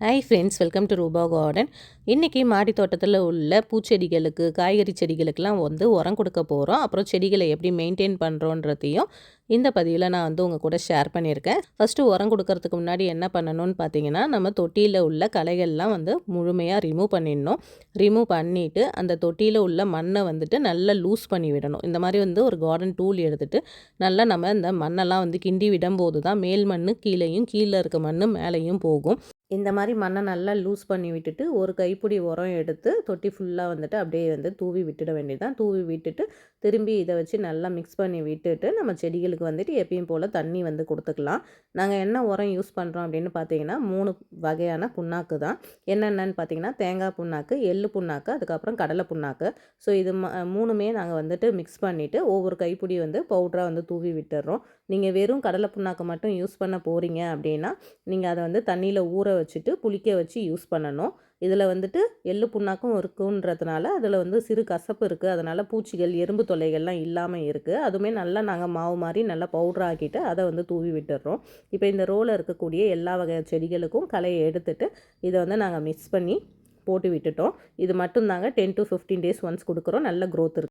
Hi friends welcome to Rupa garden இன்றைக்கி மாடி தோட்டத்தில் உள்ள பூச்செடிகளுக்கு காய்கறி செடிகளுக்கெல்லாம் வந்து உரம் கொடுக்க போகிறோம் அப்புறம் செடிகளை எப்படி மெயின்டைன் பண்ணுறோன்றதையும் இந்த பதிவில் நான் வந்து உங்கள் கூட ஷேர் பண்ணியிருக்கேன். ஃபஸ்ட்டு உரம் கொடுக்கறதுக்கு முன்னாடி என்ன பண்ணணும்னு பார்த்தீங்கன்னா நம்ம தொட்டியில் உள்ள களைகள்லாம் வந்து முழுமையாக ரிமூவ் பண்ணிடணும். ரிமூவ் பண்ணிவிட்டு அந்த தொட்டியில் உள்ள மண்ணை வந்துட்டு நல்லா லூஸ் பண்ணி விடணும். இந்த மாதிரி வந்து ஒரு கார்டன் டூல் எடுத்துகிட்டு நல்லா நம்ம இந்த மண்ணெல்லாம் வந்து கிண்டி விடும்போது தான் மேல் மண் கீழேயும் கீழே இருக்க மண் மேலேயும் போகும். இந்த மாதிரி மண்ணை நல்லா லூஸ் பண்ணி விட்டுட்டு ஒரு கைப்பிடி உரம் எடுத்து தொட்டி ஃபுல்லாக வந்துட்டு அப்படியே வந்து தூவி விட்டுட வேண்டியதுதான். தூவி விட்டுட்டு திரும்பி இதை வச்சு நல்லா மிக்ஸ் பண்ணி விட்டுட்டு நம்ம செடிகளுக்கு வந்துட்டு எப்பயும் போல் தண்ணி வந்து கொடுத்துக்கலாம். நாங்கள் என்ன உரம் யூஸ் பண்ணுறோம் அப்படின்னு பார்த்தீங்கன்னா மூணு வகையான புண்ணாக்கு தான். என்னென்னு பார்த்தீங்கன்னா தேங்காய் புண்ணாக்கு எள்ளு புண்ணாக்கு அதுக்கப்புறம் கடலை புண்ணாக்கு. ஸோ இது மூணுமே நாங்கள் வந்துட்டு மிக்ஸ் பண்ணிவிட்டு ஒவ்வொரு கைப்பிடி வந்து பவுட்ராக வந்து தூவி விட்டுடுறோம் நீங்கள் வெறும் கடலை புண்ணாக்கு மட்டும் யூஸ் பண்ண போகிறீங்க அப்படின்னா நீங்கள் அதை வந்து தண்ணியில் ஊற வச்சுட்டு புளிக்க வச்சு யூஸ் பண்ணணும். இதில் வந்துட்டு எள்ளு புண்ணாக்கும் இருக்குன்றதுனால அதில் வந்து சிறு கசப்பு இருக்குது அதனால் பூச்சிகள் எறும்பு தொல்லைகள்லாம் இல்லாமல் இருக்குது அதுவுமே நல்லா நாங்கள் மாவு மாதிரி நல்லா பவுட்ரு ஆக்கிட்டு அதை வந்து தூவி விட்டுடுறோம் இப்போ இந்த ரோலில் இருக்கக்கூடிய எல்லா வகை செடிகளுக்கும் களையை எடுத்துட்டு இதை வந்து நாங்கள் மிக்ஸ் பண்ணி போட்டு விட்டுட்டோம். இது மட்டும் தாங்க ten to fifteen days once கொடுக்குறோம். நல்ல க்ரோத் இருக்குது